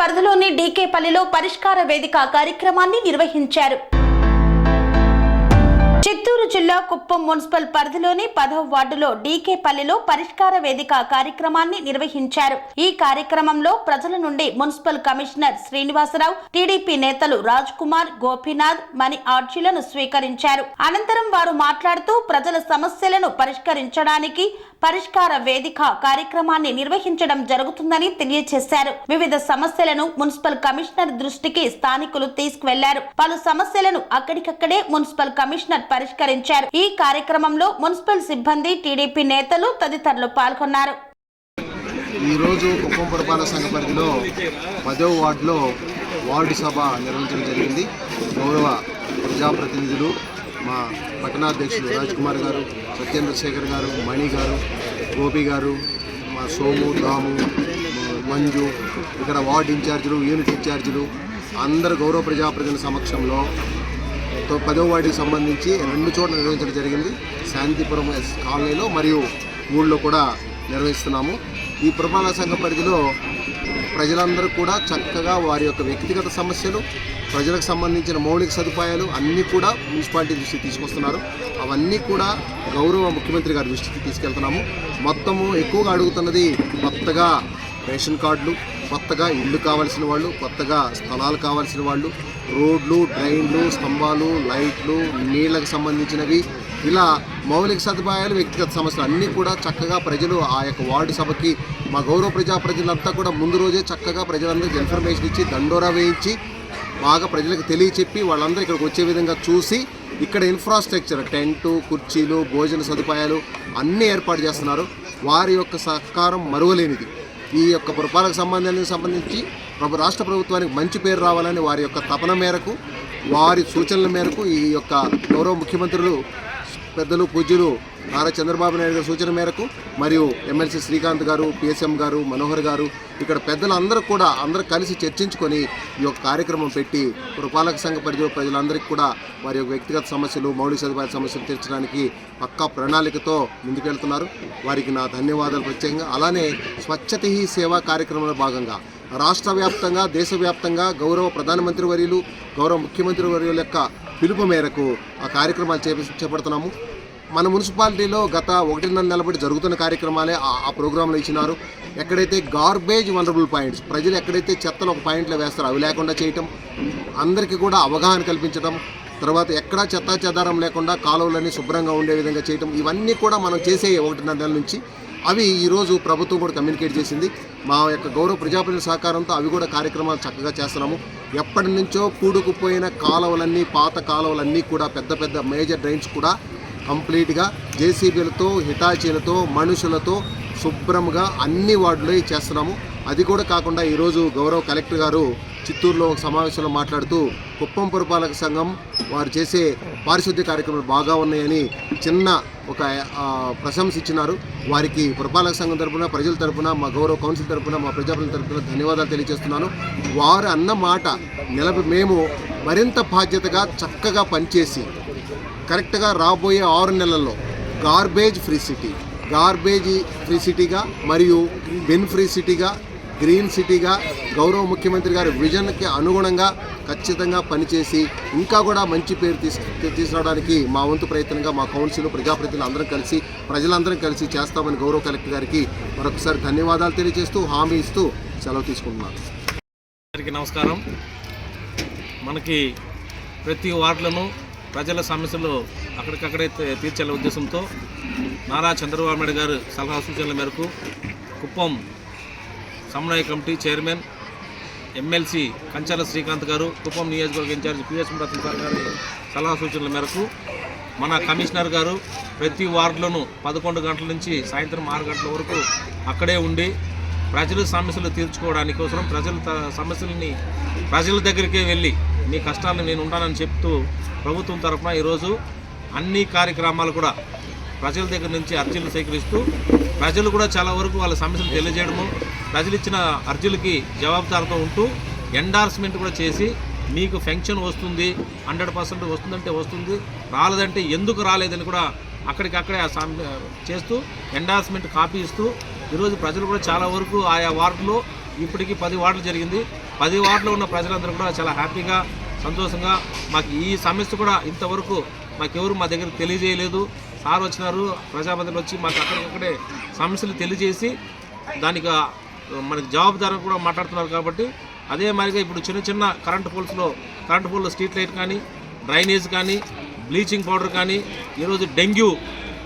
పరిధిలోని డీకేపల్లిలో పరిష్కార వేదిక కార్యక్రమాన్ని నిర్వహించారు. చిత్తూరు జిల్లా కుప్పం మున్సిపల్ పరిధిలోని పదవ వార్డులో డీకేపల్లిలో పరిష్కార వేదిక కార్యక్రమాన్ని నిర్వహించారు. ఈ కార్యక్రమంలో ప్రజల నుండి మున్సిపల్ కమిషనర్ శ్రీనివాసరావు టీడీపీ నేతలు రాజ్ కుమార్ గోపీనాథ్ మణి ఆర్జీలను స్వీకరించారు. అనంతరం వారు మాట్లాడుతూ ప్రజల సమస్యలను పరిష్కరించడానికి పరిష్కార వేదిక కార్యక్రమాన్ని నిర్వహించడం జరుగుతుందని తెలియజేశారు. వివిధ సమస్యలను మున్సిపల్ కమిషనర్ దృష్టికి స్థానికులు తీసుకువెళ్ళారు. పలు సమస్యలను అక్కడికక్కడే మున్సిపల్ కమిషనర్ పరిష్కరించారు. ఈ కార్యక్రమంలో మున్సిపల్ సిబ్బంది టీడీపీ నేతలు తదితరులు పాల్గొన్నారు. ఈరోజు కుప్పం పురపాలక సంఘ పరిధిలో పదో వార్డులో వార్డు సభ నిర్వహించడం జరిగింది. గౌరవ ప్రజాప్రతినిధులు మా పట్టణాధ్యక్షులు రాజ్ కుమార్ గారు సత్యేంద్ర శేఖర్ గారు మణి గారు గోపి గారు మా సోము దాము మంజు ఇక్కడ వార్డు ఇన్ఛార్జీలు యూనిట్ ఇన్ఛార్జీలు అందరు గౌరవ ప్రజాప్రతినిధుల సమక్షంలో తో- పదో వార్డుకి సంబంధించి రెండు చోట్ల నిర్వహించడం జరిగింది. శాంతిపురం ఎస్ కాలనీలో మరియు ఊళ్ళో కూడా నిర్వహిస్తున్నాము. ఈ పురపాలక సంఘ పరిధిలో ప్రజలందరూ కూడా చక్కగా వారి యొక్క వ్యక్తిగత సమస్యలు ప్రజలకు సంబంధించిన మౌలిక సదుపాయాలు అన్నీ కూడా మున్సిపాలిటీ దృష్టికి తీసుకొస్తున్నారు. అవన్నీ కూడా గౌరవ ముఖ్యమంత్రి గారి దృష్టికి తీసుకెళ్తున్నాము. మొత్తము ఎక్కువగా అడుగుతున్నది కొత్తగా రేషన్ కార్డులు కొత్తగా ఇల్లు కావాల్సిన వాళ్ళు కొత్తగా స్థలాలు కావాల్సిన వాళ్ళు రోడ్లు డ్రైన్లు స్తంభాలు లైట్లు నీళ్ళకు సంబంధించినవి ఇలా మౌలిక సదుపాయాలు వ్యక్తిగత సమస్యలు అన్నీ కూడా చక్కగా ప్రజలు ఆ యొక్క వార్డు సభకి మా గౌరవ ప్రజాప్రతినిధులంతా కూడా ముందు రోజే చక్కగా ప్రజలందరికీ ఇన్ఫర్మేషన్ ఇచ్చి దండోరా వేయించి బాగా ప్రజలకు తెలియచెప్పి వాళ్ళందరూ ఇక్కడికి వచ్చే విధంగా చూసి ఇక్కడ ఇన్ఫ్రాస్ట్రక్చర్ టెంటు కుర్చీలు భోజన సదుపాయాలు అన్నీ ఏర్పాటు చేస్తున్నారు. వారి యొక్క సహకారం మరువలేనిది. ఈ యొక్క పురపాలక సంబంధానికి సంబంధించి ప్రభు రాష్ట్ర ప్రభుత్వానికి మంచి పేరు రావాలని వారి యొక్క తపన మేరకు వారి సూచనల మేరకు ఈ యొక్క గౌరవ ముఖ్యమంత్రులు పెద్దలు పూజ్యులు నారా చంద్రబాబు నాయుడు గారి సూచన మేరకు మరియు ఎమ్మెల్సీ శ్రీకాంత్ గారు పిఎస్ఎం గారు మనోహర్ గారు ఇక్కడ పెద్దలందరూ కూడా అందరూ కలిసి చర్చించుకొని ఈ యొక్క కార్యక్రమం పెట్టి పురపాలక సంఘ పరిధిలో ప్రజలందరికీ కూడా వారి యొక్క వ్యక్తిగత సమస్యలు మౌలిక సదుపాయాల సమస్యలు తీర్చడానికి పక్కా ప్రణాళికతో ముందుకెళ్తున్నారు వారికి నా ధన్యవాదాలు ప్రత్యేకంగా. అలానే స్వచ్ఛత హీ సేవా కార్యక్రమంలో భాగంగా రాష్ట్ర వ్యాప్తంగా దేశవ్యాప్తంగా గౌరవ ప్రధానమంత్రి వర్యులు గౌరవ ముఖ్యమంత్రి వర్యుల యొక్క పిలుపు మేరకు ఆ కార్యక్రమాలు చేప చేపడుతున్నాము. మన మున్సిపాలిటీలో గత ఒకటిన్నర నెలబడి జరుగుతున్న కార్యక్రమాలే ఆ- ప్రోగ్రాంలో ఇచ్చినారు. ఎక్కడైతే గార్బేజ్ వనరబుల్ పాయింట్స్ ప్రజలు ఎక్కడైతే చెత్తను ఒక పాయింట్లో వేస్తారో అవి లేకుండా చేయటం అందరికీ కూడా అవగాహన కల్పించడం తర్వాత ఎక్కడా చెత్తా చెదారం లేకుండా కాలువలన్నీ శుభ్రంగా ఉండే విధంగా చేయటం ఇవన్నీ కూడా మనం చేసే ఒకటిన్నర నెలల నుంచి అవి ఈరోజు ప్రభుత్వం కూడా కమ్యూనికేట్ చేసింది. మా యొక్క గౌరవ ప్రజాప్రతినిధుల సహకారంతో అవి కూడా కార్యక్రమాలు చక్కగా చేస్తున్నాము. ఎప్పటి నుంచో కూడుకుపోయిన కాలువలన్నీ పాత కాలువలన్నీ కూడా పెద్ద పెద్ద మేజర్ డ్రైన్స్ కూడా కంప్లీట్గా జేసీబీలతో హిటాచీలతో మనుషులతో శుభ్రంగా అన్ని వార్డులో చేస్తున్నాము అది కూడా కాకుండా ఈరోజు గౌరవ కలెక్టర్ గారు చిత్తూరులో ఒక సమావేశంలో మాట్లాడుతూ కుప్పం పురపాలక సంఘం వారు చేసే పారిశుద్ధ్య కార్యక్రమాలు బాగా ఉన్నాయని చిన్న ఒక ప్రశంస ఇచ్చినారు. వారికి పురపాలక సంఘం తరఫున ప్రజల తరపున మా గౌరవ కౌన్సిల్ తరపున మా ప్రజాపతి తరఫున ధన్యవాదాలు తెలియజేస్తున్నాను. వారు అన్న మాట నిలబ మేము మరింత బాధ్యతగా చక్కగా పనిచేసి కరెక్ట్గా రాబోయే ఆరు నెలల్లో garbage free city garbage free సిటీగా మరియు బిన్ ఫ్రీ సిటీగా గ్రీన్ సిటీగా గౌరవ ముఖ్యమంత్రి గారి విజన్కి అనుగుణంగా ఖచ్చితంగా పనిచేసి ఇంకా కూడా మంచి పేరు తీసు తీసుకురావడానికి మా వంతు ప్రయత్నంగా మా కౌన్సిల్ ప్రజాప్రతినిధులు అందరం కలిసి ప్రజలందరం కలిసి చేస్తామని గౌరవ కలెక్టర్ గారికి మరొకసారి ధన్యవాదాలు తెలియజేస్తూ హామీ ఇస్తూ సెలవు తీసుకుంటున్నాను అందరికీ నమస్కారం. మనకి ప్రతి వార్డులను ప్రజల సమస్యలు అక్కడికక్కడే తీర్చాల ఉద్దేశంతో నారా చంద్రబాబు నాయుడు గారు సలహా సూచనల మేరకు కుప్పం సమన్వయ committee chairman MLC Kanchala Srikanth garu Kuppam నియోజకవర్గ ఇన్ఛార్జ్ పిఎస్ రతన్ సార్ గారి సలహా సూచనల మేరకు మన కమిషనర్ గారు ప్రతి వార్డులోనూ పదకొండు గంటల నుంచి సాయంత్రం ఆరు గంటల వరకు అక్కడే ఉండి ప్రజల సమస్యలు తీర్చుకోవడానికి కోసం ప్రజల త- సమస్యలని ప్రజల దగ్గరికే వెళ్ళి మీ కష్టాలను నేను ఉంటానని చెప్తూ ప్రభుత్వం తరఫున ఈరోజు అన్ని కార్యక్రమాలు కూడా ప్రజల దగ్గర నుంచి అర్జీలు సేకరిస్తూ ప్రజలు కూడా చాలా వరకు వాళ్ళ సమస్యలు తెలియజేయడము ప్రజలు ఇచ్చిన అర్జీలకి జవాబుదారుతో ఉంటూ ఎండార్స్మెంట్ కూడా చేసి మీకు ఫెన్షన్ వస్తుంది హండ్రెడ్ పర్సెంట్ వస్తుందంటే వస్తుంది రాలేదంటే ఎందుకు రాలేదని కూడా అక్కడికక్కడే ఆ సామ్- చేస్తూ ఎండార్స్మెంట్ కాపీ ఇస్తూ ఈరోజు ప్రజలు కూడా చాలా వరకు ఆయా వార్డులో ఇప్పటికీ పది వార్డులు జరిగింది. పది వార్డులో ఉన్న ప్రజలందరూ కూడా చాలా హ్యాపీగా సంతోషంగా మాకు ఈ సమస్య కూడా ఇంతవరకు మాకెవరు మా దగ్గర తెలియజేయలేదు. సార్ వచ్చినారు ప్రజాప్రతినిధులు వచ్చి మాకు అక్కడికక్కడే సమస్యలు తెలియజేసి దానికి మనకి జవాబుదారు కూడా మాట్లాడుతున్నారు కాబట్టి అదే మాదిరిగా ఇప్పుడు చిన్న చిన్న కరెంట్ పోల్స్లో కరెంట్ పోల్లో స్ట్రీట్ లైట్ కానీ డ్రైనేజ్ కానీ బ్లీచింగ్ పౌడర్ కానీ ఈరోజు డెంగ్యూ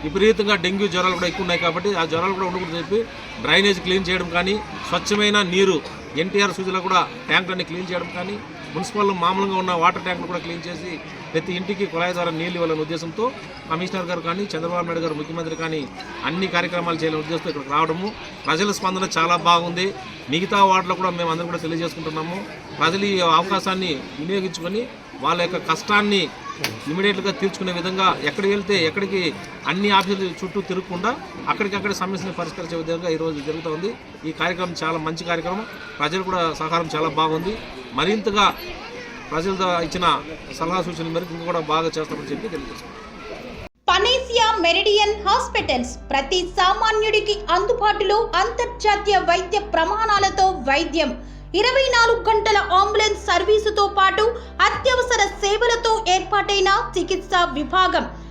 విపరీతంగా డెంగ్యూ జ్వరాలు కూడా ఎక్కువ ఉన్నాయి కాబట్టి ఆ జ్వరాలు కూడా ఉండకూడదు చెప్పి డ్రైనేజ్ క్లీన్ చేయడం కానీ స్వచ్ఛమైన నీరు ఎన్టీఆర్ సూచనలో కూడా ట్యాంకులన్నీ క్లీన్ చేయడం కానీ మున్సిపల్ మామూలుగా ఉన్న వాటర్ ట్యాంకులు కూడా క్లీన్ చేసి ప్రతి ఇంటికి కుళాయి ద్వారా నీళ్ళు ఇవ్వాలనే ఉద్దేశంతో కమిషనర్ గారు కానీ చంద్రబాబు నాయుడు గారు ముఖ్యమంత్రి కానీ అన్ని కార్యక్రమాలు చేయాలనే ఉద్దేశంతో ఇక్కడికి రావడము. ప్రజల స్పందన చాలా బాగుంది. మిగతా వాటర్లో కూడా మేము అందరం కూడా తెలియజేసుకుంటున్నాము. ప్రజలు ఈ అవకాశాన్ని వినియోగించుకొని వాళ్ళ యొక్క కష్టాన్ని ఇమీడియట్గా తీర్చుకునే విధంగా ఎక్కడికి వెళ్తే ఎక్కడికి అన్ని ఆఫీసులు చుట్టూ తిరగకుండా అక్కడికక్కడ సమస్యను పరిష్కరించే విధంగా ఈరోజు జరుగుతూ ఉంది. ఈ కార్యక్రమం చాలా మంచి కార్యక్రమం. ప్రజలు కూడా సహకారం చాలా బాగుంది. మరింతగా ప్రజలతో ఇచ్చిన సలహా సూచనల మేరకు ఇంకా కూడా బాగా చేస్తామని చెప్పి పనేసియా మెరిడియన్ హాస్పిటల్స్ ప్రతి సామాన్యుడికి అందుబాటులో అంతర్జాతీయ వైద్య ప్రమాణాలతో వైద్యం. ఇరవై నాలుగు గంటల అంబులెన్స్ సర్వీసుతో పాటు అత్యవసర సేవలతో ఏర్పాటైన చికిత్సా విభాగం.